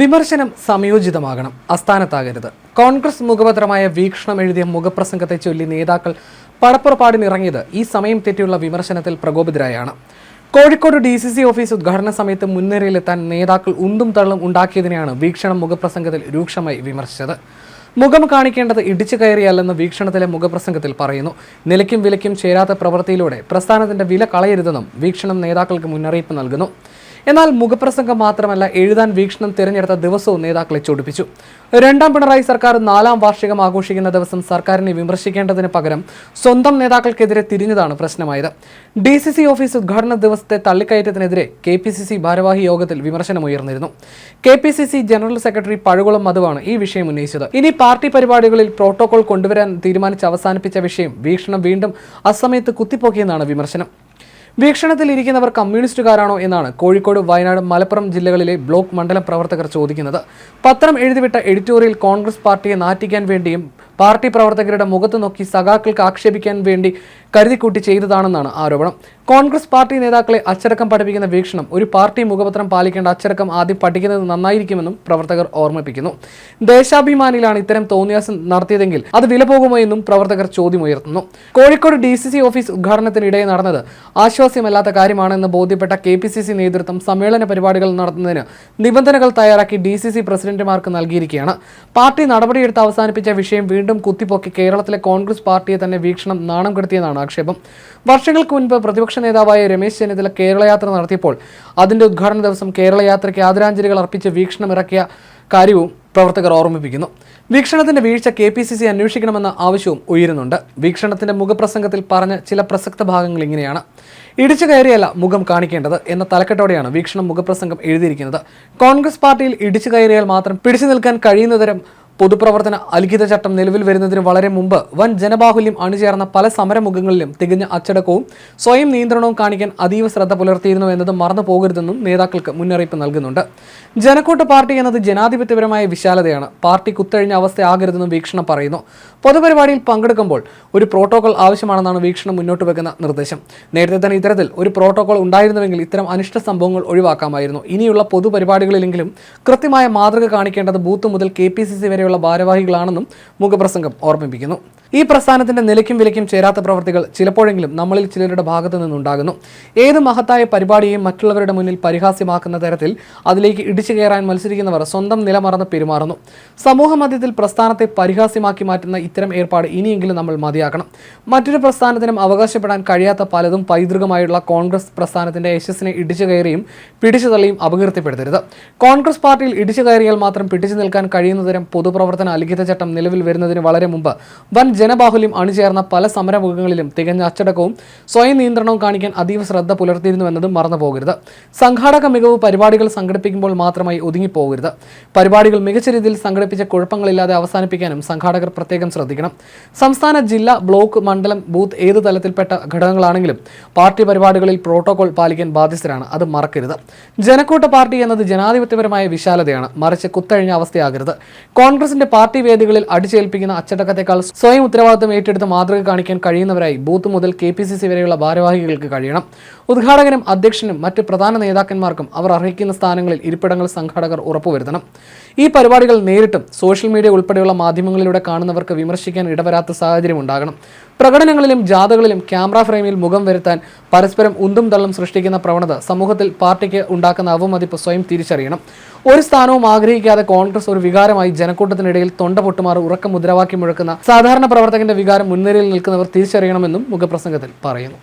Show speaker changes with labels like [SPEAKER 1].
[SPEAKER 1] വിമർശനം സംയോജിതമാകണം. അസ്ഥാനത്താകരുത് കോൺഗ്രസ് മുഖപത്രമായ വീക്ഷണം എഴുതിയ മുഖപ്രസംഗത്തെ ചൊല്ലി നേതാക്കൾ പടപ്പുറപ്പാടിനിറങ്ങിയത് ഈ സമയം തെറ്റിയുള്ള വിമർശനത്തിൽ പ്രകോപിതരായാണ്. Kozhikode D C C office ഉദ്ഘാടന സമയത്ത് മുൻനിരയിലെത്താൻ നേതാക്കൾ ഉന്തും തള്ളും ഉണ്ടാക്കിയതിനെയാണ് വീക്ഷണം മുഖപ്രസംഗത്തിൽ രൂക്ഷമായി വിമർശിച്ചത്. മുഖം കാണിക്കേണ്ടത് ഇടിച്ചു കയറിയല്ലെന്ന് വീക്ഷണത്തിലെ മുഖപ്രസംഗത്തിൽ പറയുന്നു. നിലയ്ക്കും വിലയ്ക്കും ചേരാത്ത പ്രവൃത്തിയിലൂടെ പ്രസ്ഥാനത്തിന്റെ വില കളയരുതെന്നും വീക്ഷണം നേതാക്കൾക്ക് മുന്നറിയിപ്പ് നൽകുന്നു. എന്നാൽ മുഖപ്രസംഗം മാത്രമല്ല എഴുതാൻ വീക്ഷണം തിരഞ്ഞെടുത്ത ദിവസവും നേതാക്കളെ ചൊടിപ്പിച്ചു. രണ്ടാം പിണറായി സർക്കാർ നാലാം വാർഷികം ആഘോഷിക്കുന്ന ദിവസം സർക്കാരിനെ വിമർശിക്കേണ്ടതിന് പകരം സ്വന്തം നേതാക്കൾക്കെതിരെ തിരിഞ്ഞതാണ് പ്രശ്നമായത്. ഡി സി സി ഓഫീസ് ഉദ്ഘാടന ദിവസത്തെ തള്ളിക്കയറ്റത്തിനെതിരെ കെ പി സി സി ഭാരവാഹി യോഗത്തിൽ വിമർശനമുയർന്നിരുന്നു. K P C C general secretary Pazhakulam മധുവാണ് ഈ വിഷയം ഉന്നയിച്ചത്. ഇനി പാർട്ടി പരിപാടികളിൽ പ്രോട്ടോകോൾ കൊണ്ടുവരാൻ തീരുമാനിച്ച് അവസാനിപ്പിച്ച വിഷയം വീക്ഷണം വീണ്ടും അസമയത്ത് കുത്തിപ്പോക്കിയെന്നാണ് വിമർശനം. വീക്ഷണത്തിൽ ഇരിക്കുന്നവർ കമ്മ്യൂണിസ്റ്റുകാരാണോ എന്നാണ് കോഴിക്കോട് വയനാട് മലപ്പുറം ജില്ലകളിലെ ബ്ലോക്ക് മണ്ഡലം പ്രവർത്തകർ ചോദിക്കുന്നത്. പത്രം എഴുതിവിട്ട എഡിറ്റോറിയൽ കോൺഗ്രസ് പാർട്ടിയെ നാറ്റിക്കാൻ വേണ്ടിയും പാർട്ടി പ്രവർത്തകരുടെ മുഖത്ത് നോക്കി സഖാക്കൾക്ക് ആക്ഷേപിക്കാൻ വേണ്ടി കരുതിക്കൂട്ടി ചെയ്തതാണെന്നാണ് ആരോപണം. കോൺഗ്രസ് പാർട്ടി നേതാക്കളെ അച്ചടക്കം പഠിപ്പിക്കുന്ന വീക്ഷണം ഒരു പാർട്ടി മുഖപത്രം പാലിക്കേണ്ട അച്ചടക്കം ആദ്യം പഠിക്കുന്നത് നന്നായിരിക്കുമെന്നും പ്രവർത്തകർ ഓർമ്മിപ്പിക്കുന്നു. ദേശാഭിമാനിയിലാണ് ഇത്തരം തോന്നിയാസം നടത്തിയതെങ്കിൽ അത് വില പോകുമോ എന്നും പ്രവർത്തകർ ചോദ്യമുയർത്തുന്നു. Kozhikode D C C office ഉദ്ഘാടനത്തിനിടെ നടന്നത് ആശ്വാസ്യമല്ലാത്ത കാര്യമാണെന്ന് ബോധ്യപ്പെട്ട കെ പി സി സി നേതൃത്വം സമ്മേളന പരിപാടികൾ നടത്തുന്നതിന് നിബന്ധനകൾ തയ്യാറാക്കി ഡി സി സി പ്രസിഡന്റുമാർക്ക് നൽകിയിരിക്കുകയാണ്. പാർട്ടി നടപടിയെടുത്ത് അവസാനിപ്പിച്ച വിഷയം വീണ്ടും കുത്തിപ്പൊക്കി കേരളത്തിലെ കോൺഗ്രസ് പാർട്ടിയെ തന്നെ വീക്ഷണം നാണം കെടുത്തിയെന്നാണ് ആക്ഷേപം. വർഷങ്ങൾക്ക് മുൻപ് പ്രതിപക്ഷ നേതാവായ രമേശ് ചെന്നിത്തല കേരളയാത്ര നടത്തിയപ്പോൾ അതിന്റെ ഉദ്ഘാടന ദിവസം കേരളയാത്രയ്ക്ക് ആദരാഞ്ജലികൾ അർപ്പിച്ച് വീക്ഷണം ഇറക്കിയ കാര്യവും പ്രവർത്തകർ ഓർമ്മിപ്പിക്കുന്നു. വീക്ഷണത്തിന്റെ വീഴ്ച കെ പി സി സി അന്വേഷിക്കണമെന്ന ആവശ്യവും ഉയരുന്നുണ്ട്. വീക്ഷണത്തിന്റെ മുഖപ്രസംഗത്തിൽ പറഞ്ഞ ചില പ്രസക്ത ഭാഗങ്ങൾ ഇങ്ങനെയാണ്. ഇടിച്ചു കയറിയല്ല മുഖം കാണിക്കേണ്ടത് എന്ന തലക്കെട്ടോടെയാണ് വീക്ഷണം മുഖപ്രസംഗം എഴുതിയിരിക്കുന്നത്. കോൺഗ്രസ് പാർട്ടിയിൽ ഇടിച്ചു കയറിയാൽ മാത്രം പിടിച്ചു നിൽക്കാൻ കഴിയുന്നതരം പൊതുപ്രവർത്തന അലിഖിത ചട്ടം നിലവിൽ വരുന്നതിന് വളരെ മുമ്പ് വൻ ജനബാഹുല്യം അണിചേർന്ന പല സമരമുഖങ്ങളിലും തികഞ്ഞ അച്ചടക്കവും സ്വയം നിയന്ത്രണവും കാണിക്കാൻ അതീവ ശ്രദ്ധ പുലർത്തിയിരുന്നു എന്നത് മറന്നു പോകരുതെന്നും നേതാക്കൾക്ക് മുന്നറിയിപ്പ് നൽകുന്നുണ്ട്. ജനക്കൂട്ട പാർട്ടി എന്നത് ജനാധിപത്യപരമായ വിശാലതയാണ്. പാർട്ടി കുത്തഴിഞ്ഞ അവസ്ഥയാകരുതെന്നും വീക്ഷണം പറയുന്നു. പൊതുപരിപാടിയിൽ പങ്കെടുക്കുമ്പോൾ ഒരു പ്രോട്ടോകോൾ ആവശ്യമാണെന്നാണ് വീക്ഷണം മുന്നോട്ട് വെക്കുന്ന നിർദ്ദേശം. നേരത്തെ തന്നെ ഇത്തരത്തിൽ ഒരു പ്രോട്ടോകോൾ ഉണ്ടായിരുന്നുവെങ്കിൽ ഇത്തരം അനിഷ്ട സംഭവങ്ങൾ ഒഴിവാക്കാമായിരുന്നു. ഇനിയുള്ള പൊതുപരിപാടികളിലെങ്കിലും കൃത്യമായ മാതൃക കാണിക്കേണ്ടത് ബൂത്ത് മുതൽ കെ സി വരെയുള്ള ഭാരവാഹികളാണെന്നും മുഖപ്രസംഗം ഓർമ്മിപ്പിക്കുന്നു ഈ പ്രസ്ഥാനത്തിന്റെ നിലയ്ക്കും വിലയ്ക്കും ചേരാത്ത പ്രവർത്തികൾ ചിലപ്പോഴെങ്കിലും നമ്മളിൽ ചിലരുടെ ഭാഗത്തു നിന്നുണ്ടാകുന്നു. ഏത് മഹത്തായ പരിപാടിയെയും മറ്റുള്ളവരുടെ മുന്നിൽ പരിഹാസ്യമാക്കുന്ന തരത്തിൽ അതിലേക്ക് ഇടിച്ചു കയറാൻ മത്സരിക്കുന്നവർ സ്വന്തം നിലമറന്ന് പെരുമാറുന്നു. സമൂഹ മധ്യത്തിൽ പ്രസ്ഥാനത്തെ പരിഹാസ്യമാക്കി മാറ്റുന്ന ഇത്തരം ഏർപ്പാട് ഇനിയെങ്കിലും നമ്മൾ മതിയാക്കണം. മറ്റൊരു പ്രസ്ഥാനത്തിനും അവകാശപ്പെടാൻ കഴിയാത്ത പലതും പൈതൃകമായുള്ള കോൺഗ്രസ് പ്രസ്ഥാനത്തിന്റെ യശസ്സിനെ ഇടിച്ചു കയറിയും പിടിച്ചു തള്ളിയും അപകീർത്തിപ്പെടുത്തരുത്. കോൺഗ്രസ് പാർട്ടിയിൽ ഇടിച്ചു കയറിയാൽ മാത്രം പിടിച്ചു നിൽക്കാൻ കഴിയുന്ന തരം പൊതുപ്രവർത്തന അലിഖിത ചട്ടം നിലവിൽ വരുന്നതിന് വളരെ മുമ്പ് വൻ ജനബാഹുല്യം അണിചേർന്ന പല സമരമുഖങ്ങളിലും തികഞ്ഞ അച്ചടക്കവും സ്വയം നിയന്ത്രണവും കാണിക്കാൻ അതീവ ശ്രദ്ധ പുലർത്തിയിരുന്നുവെന്നത് മറന്നു പോകരുത് സംഘാടക മികവ് പരിപാടികൾ സംഘടിപ്പിക്കുമ്പോൾ മാത്രമായി ഒതുങ്ങിപ്പോകരുത്. പരിപാടികൾ മികച്ച രീതിയിൽ സംഘടിപ്പിച്ച കുഴപ്പങ്ങളില്ലാതെ അവസാനിപ്പിക്കാനും സംഘാടകർ പ്രത്യേകം ശ്രദ്ധിക്കണം. സംസ്ഥാന ജില്ലാ ബ്ലോക്ക് മണ്ഡലം ബൂത്ത് ഏത് തലത്തിൽപ്പെട്ട ഘടകങ്ങളാണെങ്കിലും പാർട്ടി പരിപാടികളിൽ പ്രോട്ടോകോൾ പാലിക്കാൻ ബാധ്യസ്ഥരാണ്. അത് മറക്കരുത്. ജനക്കൂട്ട പാർട്ടി എന്നത് ജനാധിപത്യപരമായ വിശാലതയാണ്. മറിച്ച് കുത്തഴിഞ്ഞ അവസ്ഥയാകരുത്. കോൺഗ്രസിന്റെ പാർട്ടി വേദികളിൽ അടിച്ചേൽപ്പിക്കുന്ന അച്ചടക്കത്തെക്കാൾ സ്വയം ഉത്തരവാദിത്തം ഏറ്റെടുത്ത് മാതൃക കാണിക്കാൻ കഴിയുന്നവരായി ബൂത്ത് മുതൽ കെ പി സി സി വരെയുള്ള ഭാരവാഹികൾക്ക് കഴിയണം. ഉദ്ഘാടകനും അധ്യക്ഷനും മറ്റ് പ്രധാന നേതാക്കന്മാർക്കും അവർ അർഹിക്കുന്ന സ്ഥാനങ്ങളിൽ ഇരിപ്പിടങ്ങൾ സംഘാടകർ ഉറപ്പുവരുത്തണം. ഈ പരിപാടികൾ നേരിട്ടും സോഷ്യൽ മീഡിയ ഉൾപ്പെടെയുള്ള മാധ്യമങ്ങളിലൂടെ കാണുന്നവർക്ക് വിമർശിക്കാൻ ഇടവരാത്ത സാഹചര്യം ഉണ്ടാകണം. പ്രകടനങ്ങളിലും ജാഥകളിലും ക്യാമറ ഫ്രെയിമിൽ മുഖം വരുത്താൻ പരസ്പരം ഉന്തും തള്ളും സൃഷ്ടിക്കുന്ന പ്രവണത സമൂഹത്തിൽ പാർട്ടിക്ക് ഉണ്ടാക്കുന്ന അവമതിപ്പ് സ്വയം തിരിച്ചറിയണം. ഒരു സ്ഥാനവും ആഗ്രഹിക്കാതെ കോൺഗ്രസ് ഒരു വികാരമായി ജനക്കൂട്ടത്തിനിടയിൽ തൊണ്ട പൊട്ടുമാറി ഉറക്കം മുദ്രാവാക്യം മുഴക്കുന്ന സാധാരണ പ്രവർത്തകന്റെ വികാരം മുൻനിരയിൽ നിൽക്കുന്നവർ തിരിച്ചറിയണമെന്നും മുഖപ്രസംഗത്തിൽ പറയുന്നു